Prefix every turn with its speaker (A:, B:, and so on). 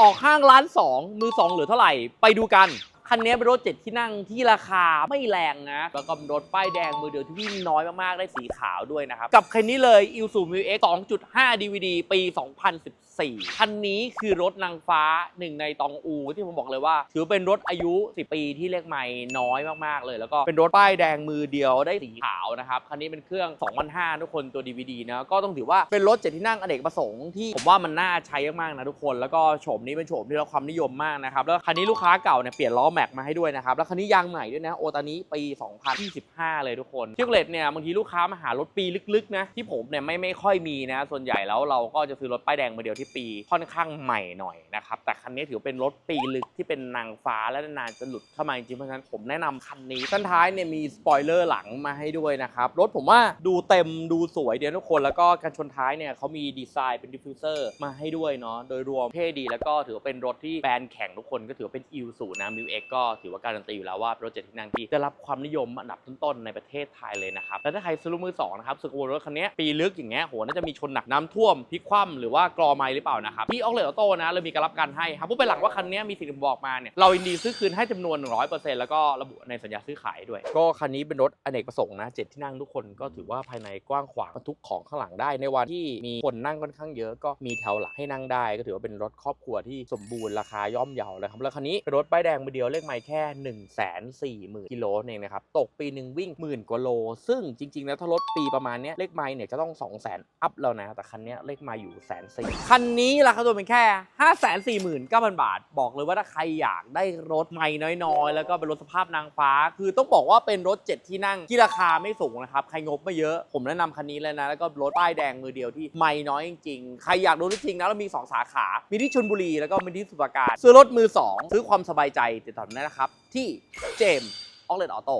A: ออกห้างล้านสองมือสองเหลือเท่าไหร่ ไปดูกัน คันนี้เป็นรถเจ็ดที่นั่งที่ราคาไม่แรงนะ แล้วก็รถป้ายแดงมือเดียวที่วิ่งน้อยมากๆ ได้สีขาวด้วยนะครับ กับคันนี้เลย i s u m u x 2.5 DVD ปี 2014 คันนี้คือรถนางฟ้าหนึ่งในตองอู ที่ผมบอกเลยว่า ถือเป็นรถอายุ 10 ปีที่เลขไม่น้อยมากๆเลย แล้วก็เป็นรถป้ายแดงมือเดียวได้สีขาวนะครับคันนี้เป็นเครื่อง2,500ทุกคนตัว DVD นะก็ต้องถือว่าเป็นรถเจ็ดที่นั่งอเนกประสงค์ที่ผมว่ามันน่าใช้มากๆนะทุกคน แล้วก็โฉมนี้เป็นโฉมที่ได้รับความนิยมมากนะครับแล้วคันนี้ลูกค้าเก่าเนี่ยเปลี่ยนล้อแม็กมาให้ด้วยนะครับ แล้วคันนี้ยางใหม่ด้วยนะ โอตานี้ปี 2025 เลยทุกคนที่เลตเนี่ยบางทีลูกค้ามาหารถปีลึกๆนะที่ผมเนี่ยไม่ไม่ค่อยมีนะ ส่วนใหญ่แล้วเราก็จะซื้อรถป้ายแดงมาเดียวที่ปีค่อนข้างใหม่หน่อยนะครับแต่คันนี้ถือเป็นรถปีลึกที่เป็นนางฟ้าและนานจะหลุดเข้ามาจริงๆเพราะฉะนั้นผมแนะนำคันนี้ด้านท้ายเนี่ยมีสปอยเลอร์หลังมาให้ด้วยนะครับรถผมว่าดูเต็มดูสวยเดียวทุกคน แล้วก็กันชนท้ายเนี่ยเขามีดีไซน์เป็นดิฟฟิวเซอร์มาให้ด้วยเนาะโดยรวมเท่ดีแล้วก็ถือเป็นรถที่แฟนแข่งทุกคนก็ถือเป็นอิวสูนะมิวเอ็ก็ถือว่าการันตีอยู่แล้วว่าเป็นรถเจ็ดที่นั่งที่ได้รับความนิยมอันดับต้นๆในประเทศไทยเลยนะครับแล้วถ้าใครซื้อรถมือสองนะครับสึกว่ารถคันนี้ปีลึกอย่างเงี้ยโหน่าจะมีชนหนักน้ำท่วมพลิกคว่ำหรือว่ากรอไม้หรือเปล่านะครับที่ออกเลออโต้นะเรามีการรับการให้ครับพูดไปหลังว่าคันนี้มีสิ่งที่บอกมาเนี่ยเรายินดีซื้อคืนให้จำนวน 100%แล้วก็ระบุในสัญญาซื้อขายด้วย ก็คันนี้เป็นรถอเนกประสงค์นะเจ็ดที่นั่งทุกคนก็ถือว่าภายในกว้างขวางบรรทุกของข้างหลังได้ในวันที่มีคนนั่งค่อนข้างเยอะก็มีแถวหลังให้นั่งได้ ก็ถือว่าเป็นรถครอบครัวที่สมบูรณ์ราคาย่อมเยาเลยครับแล้วคันนี้เป็นรถป้ายแดงมือเดียวเลเลขไมล์แค่1นึ่งแสนสี่หมื่นกิโลเองนะครับ ตกปีหนึ่งวิ่งหมื่นกว่าโล ซึ่งจริง ๆ แล้วถ้ารถปีประมาณนี้เลขไมล์เนี่ยจะต้อง 2 0 0 0 0 0อัพแล้วนะ แต่คันนี้เลขไมล์อยู่แสนสี่คันนี้ราคาตัวเป็นแค่5 4 9 0 0 0บาท บอกเลยว่าถ้าใครอยากได้รถไมล์น้อยๆ แล้วก็เป็นรถสภาพนางฟ้า คือต้องบอกว่าเป็นรถ 7 ที่นั่งที่ราคาไม่สูงนะครับ ใครงบไม่เยอะ ผมแนะนำคันนี้เลยนะ แล้วก็รถป้ายแดงมือเดียวที่ไมล์น้อยจริงๆ ใครอยากดูรถจริงนะเรามี 2 สาขา มีที่ชลบุรีแล้วก็มีที่สุพรรณการซื้อรถมือสองซื้อความสบายใจติดต่อได้นะครับ ที่เจมส์ออกเลนออโต้